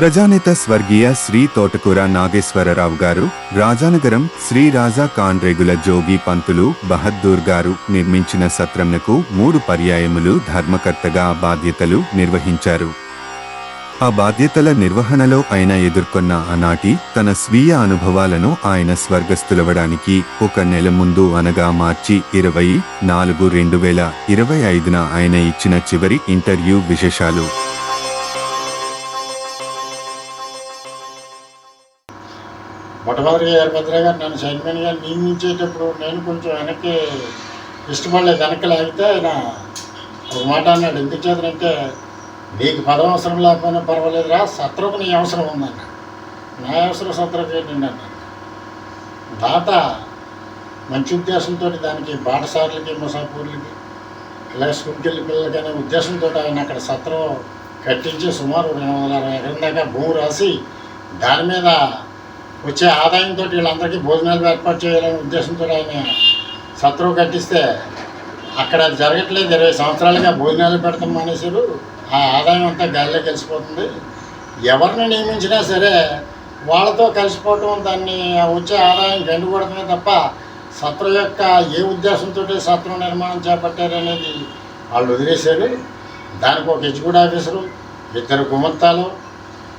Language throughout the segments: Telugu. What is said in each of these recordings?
ప్రజానేత స్వర్గీయ శ్రీ తోటకూర నాగేశ్వరరావు గారు రాజానగరం శ్రీ రాజా కాన్రేగుల జోగి పంతులు బహద్దూర్ గారు నిర్మించిన సత్రంనకు మూడు పర్యాయములు ధర్మకర్తగా బాధ్యతలు నిర్వహించారు. ఆ బాధ్యతల నిర్వహణలో ఆయన ఎదుర్కొన్న ఆనాటి తన స్వీయ అనుభవాలను ఆయన స్వర్గస్థులవడానికి ఒక నెల ముందు అనగా మార్చి ఇరవై నాలుగు రెండు వేల ఇరవై ఐదున ఆయన ఇచ్చిన చివరి ఇంటర్వ్యూ విశేషాలు. మొట్టమొదటి గారు భద్ర గారు నన్ను చైర్మన్గా నియమించేటప్పుడు నేను కొంచెం వెనక్కి ఇష్టపడలేదు. వెనక్కి లాగితే ఆయన ఒక మాట అన్నాడు ఎందుకు చేతనంటే నీకు పదం అవసరం లేకపోయినా పర్వాలేదురా సత్రకు నీ అవసరం ఉందన్న నా అవసరం సత్రకు ఏంటండి అన్నాను దాత మంచి ఉద్దేశంతో దానికి బాటసార్లకి ముసాపూర్లకి ఇలా స్కూల్కి వెళ్ళి పిల్లలకి అనే ఉద్దేశంతో ఆయన అక్కడ సత్రం కట్టించి సుమారు రెండు వందల అరవై ఎకరం దాకా భూమి రాసి దాని మీద వచ్చే ఆదాయంతో వీళ్ళందరికీ భోజనాలు ఏర్పాటు చేయాలనే ఉద్దేశంతో ఆయన సత్రువు కట్టిస్తే అక్కడ అది జరగట్లేదు. ఇరవై సంవత్సరాలుగా భోజనాలు పెడతాం మానేశారు ఆ ఆదాయం అంతా గాలిలో కలిసిపోతుంది ఎవరిని నియమించినా సరే వాళ్ళతో కలిసిపోవటం దాన్ని వచ్చే ఆదాయం గండిపడుతుంది తప్ప సత్ర యొక్క ఏ ఉద్దేశంతో సత్రం నిర్మాణం చేపట్టారు అనేది వాళ్ళు వదిలేశారు. దానికి ఒక ఎగ్జిక్యూటివ్ ఆఫీసరు ఇద్దరు గుమత్తాలు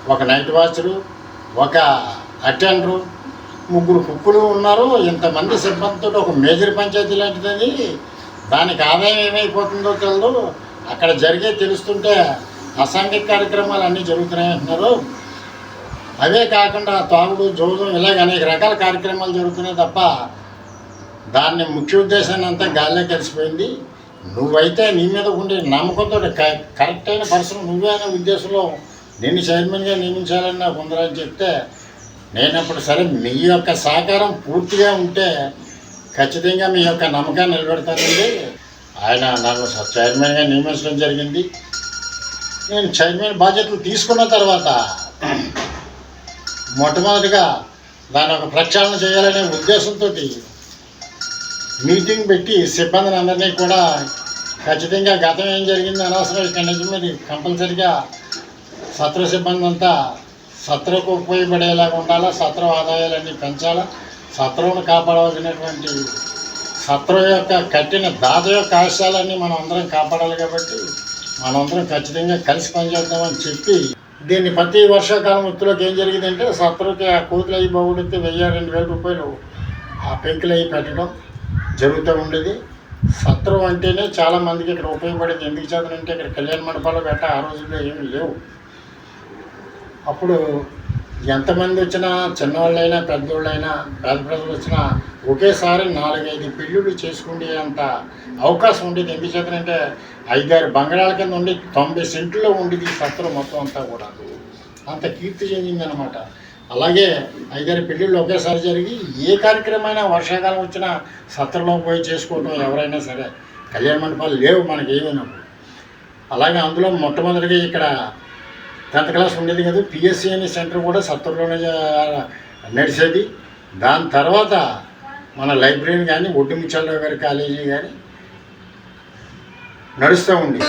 ఒక నైట్ వాచరు ఒక అటెండరు. ముగ్గురు కుక్కులు ఉన్నారు. ఇంతమంది సిబ్బందితో ఒక మేజర్ పంచాయతీ లాంటిది దానికి ఆదాయం ఏమైపోతుందో తెలియదు అక్కడ జరిగే తెలుస్తుంటే అసాంఘిక కార్యక్రమాలు అన్నీ జరుగుతున్నాయి అంటున్నారు. అవే కాకుండా తాగుడు జోదం ఇలాగ అనేక రకాల కార్యక్రమాలు జరుగుతున్నాయి తప్ప దాన్ని ముఖ్య ఉద్దేశాన్ని అంతా గాల్లో కలిసిపోయింది నువ్వైతే నీ మీద ఉండే నమ్మకంతో కరెక్ట్ అయిన పర్సన్ నువ్వే అనే ఉద్దేశంలో నిన్ను చైర్మన్గా నియమించాలని నాకు ఉందని చెప్తే లేనప్పుడు సరే మీ యొక్క సహకారం పూర్తిగా ఉంటే ఖచ్చితంగా మీ యొక్క నమ్మకాన్ని నిలబెడతానండి. ఆయన నన్ను స- చైర్మన్గా నియమించడం జరిగింది. నేను చైర్మన్ బాధ్యతలు తీసుకున్న తర్వాత మొట్టమొదటిగా దాని ఒక ప్రక్షాళన చేయాలనే ఉద్దేశంతో మీటింగ్ పెట్టి సిబ్బందిని అందరినీ కూడా ఖచ్చితంగా గతం ఏం జరిగింది అనవసరం ఇక్కడి నుంచి మరి కంపల్సరిగా సత్ర సిబ్బంది అంతా సత్రకు ఉపయోగపడేలాగా ఉండాలా? సత్ర ఆదాయాలన్నీ పెంచాలా? సత్రువును కాపాడవలసినటువంటి సత్రం యొక్క కట్టిన దాత యొక్క ఆశయాలన్నీ మనం అందరం కాపాడాలి కాబట్టి మనందరం ఖచ్చితంగా కలిసి పనిచేద్దామని చెప్పి దీన్ని ప్రతి వర్షాకాలం వృత్తిలోకి ఏం జరిగిందంటే సత్రుకి ఆ కూతులు అయ్యి బాగుడితే వెయ్యి రెండు వేల రూపాయలు ఆ పెంకులు అయ్యి పెట్టడం జరుగుతూ ఉండేది. సత్రం అంటేనే చాలా మందికి ఇక్కడ ఉపయోగపడేది. ఎందుకు చేతనంటే ఇక్కడ కళ్యాణ మండపాలు గట్ట ఆ రోజుల్లో ఏమీ లేవు. అప్పుడు ఎంతమంది వచ్చినా చిన్నవాళ్ళైనా పెద్దవాళ్ళైనా పేద ప్రజలు వచ్చినా ఒకేసారి నాలుగైదు పెళ్ళిళ్ళు చేసుకునే అంత అవకాశం ఉండేది. ఎందుచేతనంటే ఐదారు బంగాళాల కింద ఉండి తొంభై సెంట్లో ఉండేది ఈ సత్తులు మొత్తం అంతా కూడా. అంత కీర్తి చెందిందనమాట అలాగే ఐదారు పెళ్ళిళ్ళు ఒకేసారి జరిగి ఏ కార్యక్రమమైనా వర్షాకాలం వచ్చినా సత్రంలో పోయి చేసుకోవటం ఎవరైనా సరే కళ్యాణ మండపాలు లేవు మనకి ఏమైనప్పుడు అలాగే అందులో మొట్టమొదటిగా ఇక్కడ టెన్త్ క్లాస్ ఉండేది కదా పిఎస్సి అనే సెంటర్ కూడా సత్తూరులోనే నడిచేది. దాని తర్వాత మన లైబ్రరీ కానీ ఒడ్డు ఒడ్డుమిచ్చాలరావు గారి కాలేజీ కానీ నడుస్తూ ఉండేది